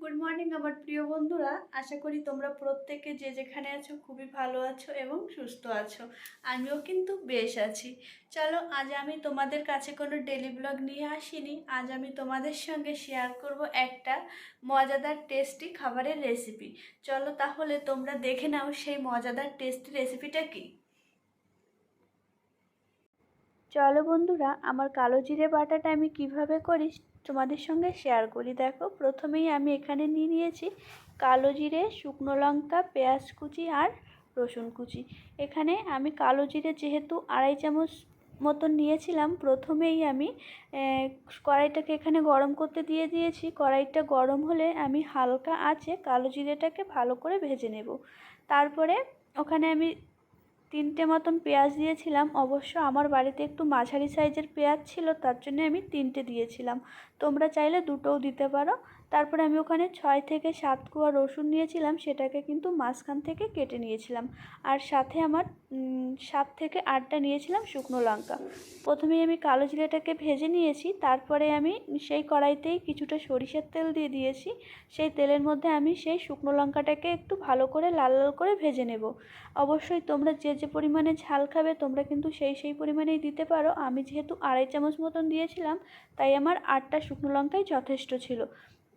Good morning আমার প্রিয় বন্ধুরা। আশা করি তোমরা প্রত্যেকে যে যেখানে আছো খুবই ভালো আছো এবং সুস্থ আছো। আমিও কিন্তু বেশ আছি। চলো, আজ আমি তোমাদের কাছে কোনো ডেলি ব্লগ নিয়ে আসিনি। আজ আমি তোমাদের সঙ্গে শেয়ার করব একটা মজাদার টেস্টি খাবারের রেসিপি চলো তাহলে তোমরা দেখে নাও সেই মজাদার টেস্টি রেসিপিটা কী। চলো বন্ধুরা, আমার কালো জিরে বাটাটা আমি কীভাবে করি তোমাদের সঙ্গে শেয়ার করি। দেখো, প্রথমেই আমি এখানে নিয়ে নিয়েছি কালো জিরে, শুকনো লঙ্কা, পেঁয়াজ কুচি আর রসুন কুচি। এখানে আমি কালো জিরে যেহেতু আড়াই চামচ মতন নিয়েছিলাম, প্রথমেই আমি কড়াইটাকে এখানে গরম করতে দিয়ে দিয়েছি। কড়াইটা গরম হলে আমি হালকা আছে কালো জিরেটাকে ভালো করে ভেজে নেব। তারপরে ওখানে আমি তিনটে মতন পেঁয়াজ দিয়েছিলাম, অবশ্য আমার বাড়িতে একটু মাঝারি সাইজের পেঁয়াজ ছিল, তার জন্য আমি তিনটে দিয়েছিলাম। তোমরা চাইলে দুটোও দিতে পারো। তারপরে আমি ওখানে ছয় থেকে সাত কোয়া রসুন নিয়েছিলাম, সেটাকে কিন্তু মাঝখান থেকে কেটে নিয়েছিলাম। আর সাথে আমার সাত থেকে আটটা নিয়েছিলাম শুকনো লঙ্কা। প্রথমেই আমি কালো জিরেটাকে ভেজে নিয়েছি, তারপরে আমি সেই কড়াইতেই কিছুটা সরিষার তেল দিয়ে দিয়েছি। সেই তেলের মধ্যে আমি সেই শুকনো লঙ্কাটাকে একটু ভালো করে লাল লাল করে ভেজে নেব। অবশ্যই তোমরা যে যে পরিমাণে ঝাল খাবে, তোমরা কিন্তু সেই সেই পরিমাণেই দিতে পারো। আমি যেহেতু আড়াই চামচ মতন দিয়েছিলাম, তাই আমার আটটা শুকনো লঙ্কাই যথেষ্ট ছিল।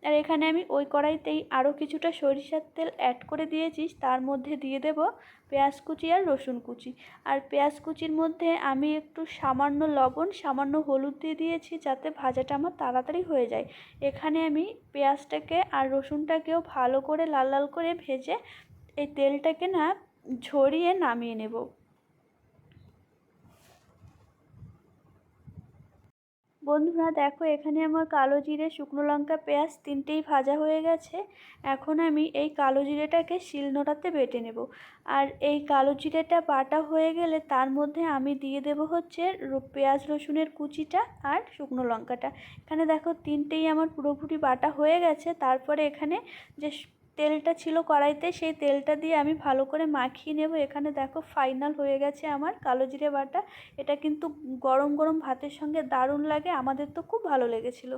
আর এখানে আমি ওই কড়াইতেই আরও কিছুটা সরিষার তেল অ্যাড করে দিয়েছি। তার মধ্যে দিয়ে দেব পেঁয়াজ কুচি আর রসুন কুচি। আর পেঁয়াজ কুচির মধ্যে আমি একটু সামান্য লবণ, সামান্য হলুদ দিয়ে দিয়েছি যাতে ভাজাটা আমার তাড়াতাড়ি হয়ে যায়। এখানে আমি পেঁয়াজটাকে আর রসুনটাকেও ভালো করে লাল লাল করে ভেজে এই তেলটাকে না ঝরিয়ে নামিয়ে নেব। বন্ধুরা দেখো, এখানে আমার কালো জিরে, শুকনো লঙ্কা, পেঁয়াজ তিনটেই ভাজা হয়ে গেছে। এখন আমি এই কালো জিরেটাকে শিলনোড়াতে বেটে নেব। আর এই কালো জিরেটা বাটা হয়ে গেলে তার মধ্যে আমি দিয়ে দেব হচ্ছে পেঁয়াজ রসুনের কুচিটা আর শুকনো লঙ্কাটা। এখানে দেখো, তিনটেই আমার পুরোপুরি বাটা হয়ে গেছে। তারপরে এখানে যে তেলটা ছিল কড়াইতে, সেই তেলটা দিয়ে আমি ভালো করে মাখিয়ে নেব। এখানে দেখো ফাইনাল হয়ে গেছে আমার কালো জিরে বাটা। এটা কিন্তু গরম গরম ভাতের সঙ্গে দারুণ লাগে। আমাদের তো খুব ভালো লেগেছিলো।